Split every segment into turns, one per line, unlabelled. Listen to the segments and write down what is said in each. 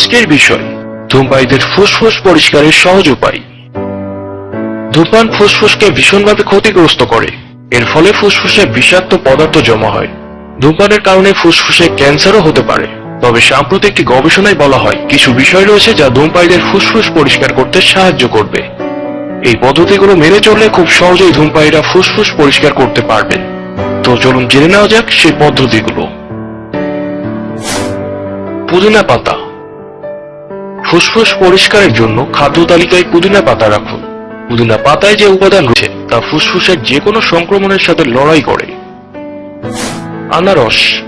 আজকের বিষয়, ধূমপায়ীদের ফুসফুস পরিষ্কারের সহজ উপায়। ধূমপান ফুসফুসকে ভীষণভাবে ক্ষতিগ্রস্ত করে। এর ফলে ফুসফুসে বিষাক্ত পদার্থ জমা হয়। ধূমপানের কারণে ফুসফুসে ক্যান্সারও হতে পারে। তবে সাম্প্রতিক একটি গবেষণায় বলা হয়, কিছু বিষয় রয়েছে যা ধূমপায়ীদের ফুসফুস পরিষ্কার করতে সাহায্য করবে। এই পদ্ধতিগুলো মেনে চললে খুব সহজেই ধূমপায়ীরা ফুসফুস পরিষ্কার করতে পারবেন তো চলুন জেনে নেওয়া যাক সেই পদ্ধতিগুলো। পুদিনা পাতা। ফুসফুস পরিষ্কারের জন্য খাদ্য তালিকায় পুদিনা পাতা রাখুন। পুদিনা পাতায় যে উপাদান রয়েছে, তা ফুসফুসের যে কোনো সংক্রমণের সাথে লড়াই করে। আনারস।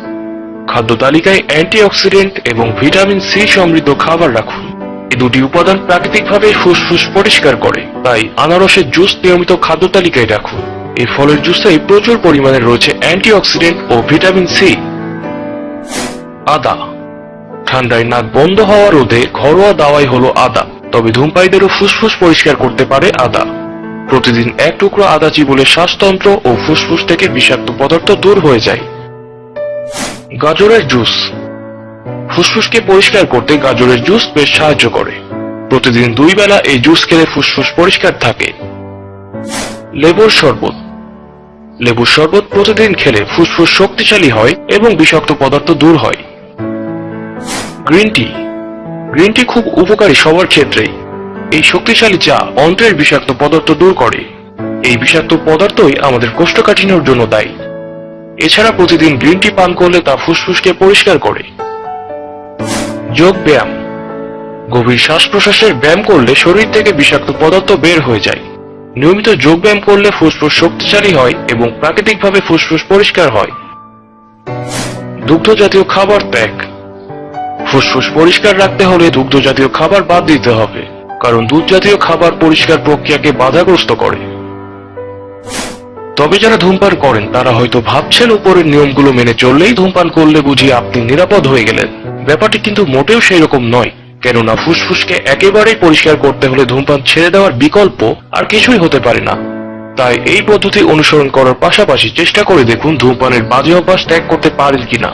খাদ্য তালিকায় অ্যান্টিঅক্সিডেন্ট এবং ভিটামিন সি সমৃদ্ধ খাবার রাখুন। এই দুটি উপাদান প্রাকৃতিকভাবে ফুসফুস পরিষ্কার করে, তাই আনারসের জুস নিয়মিত খাদ্য তালিকায় রাখুন। এই ফলের জুসে প্রচুর পরিমাণে রয়েছে অ্যান্টিঅক্সিডেন্ট ও ভিটামিন সি। আদা। ঠান্ডায় নাক বন্ধ হওয়া রোধে ঘরোয়া দাওয়াই হলো আদা। তবে ধূমপায়ীদেরও ফুসফুস পরিষ্কার করতে পারে আদা। প্রতিদিন এক টুকরো আদা চিবুলে শ্বাসতন্ত্র ও ফুসফুস থেকে বিষাক্ত পদার্থ দূর হয়ে যায়। গাজরের জুস। ফুসফুসকে পরিষ্কার করতে গাজরের জুস বেশ সাহায্য করে। প্রতিদিন দুই বেলা এই জুস খেলে ফুসফুস পরিষ্কার থাকে। লেবুর শরবত। লেবুর শরবত প্রতিদিন খেলে ফুসফুস শক্তিশালী হয় এবং বিষাক্ত পদার্থ দূর হয়। গ্রিন টি গ্রিন টি খুব উপকারী সবার ক্ষেত্রেই। এই শক্তিশালী চা অন্ত্রের বিষাক্ত পদার্থ দূর করে। এই বিষাক্ত পদার্থই আমাদের কোষ্ঠকাঠিন্যর জন্য দায়ী। এছাড়া প্রতিদিন গ্রিন টি পান করলে তা ফুসফুসকে পরিষ্কার করে। যোগ ব্যায়াম। গভীর শ্বাস প্রশ্বাসের ব্যায়াম করলে শরীর থেকে বিষাক্ত পদার্থ বের হয়ে যায়। নিয়মিত যোগ ব্যায়াম করলে ফুসফুস শক্তিশালী হয় এবং প্রাকৃতিকভাবে ফুসফুস পরিষ্কার হয়। দুগ্ধ জাতীয় খাবার ত্যাগ। ফুসফুস পরিষ্কার রাখতে হলে দুগ্ধ জাতীয় খাবার বাদ দিতে হবে, কারণ দুধ জাতীয় খাবার পরিষ্কার প্রক্রিয়াকে বাধাগ্রস্ত করে। তবে যারা ধূমপান করেন, তারা হয়তো ভাবছেন উপরের নিয়মগুলো মেনে চললেই ধূমপান করলে বুঝি আপনি নিরাপদ হয়ে গেলেন। ব্যাপারটি কিন্তু মোটেও সেই রকম নয়, কেননা ফুসফুসকে একেবারেই পরিষ্কার করতে হলে ধূমপান ছেড়ে দেওয়ার বিকল্প আর কিছুই হতে পারে না। তাই এই পদ্ধতি অনুসরণ করার পাশাপাশি চেষ্টা করে দেখুন ধূমপানের বাজে অভ্যাস ত্যাগ করতে পারেন কিনা।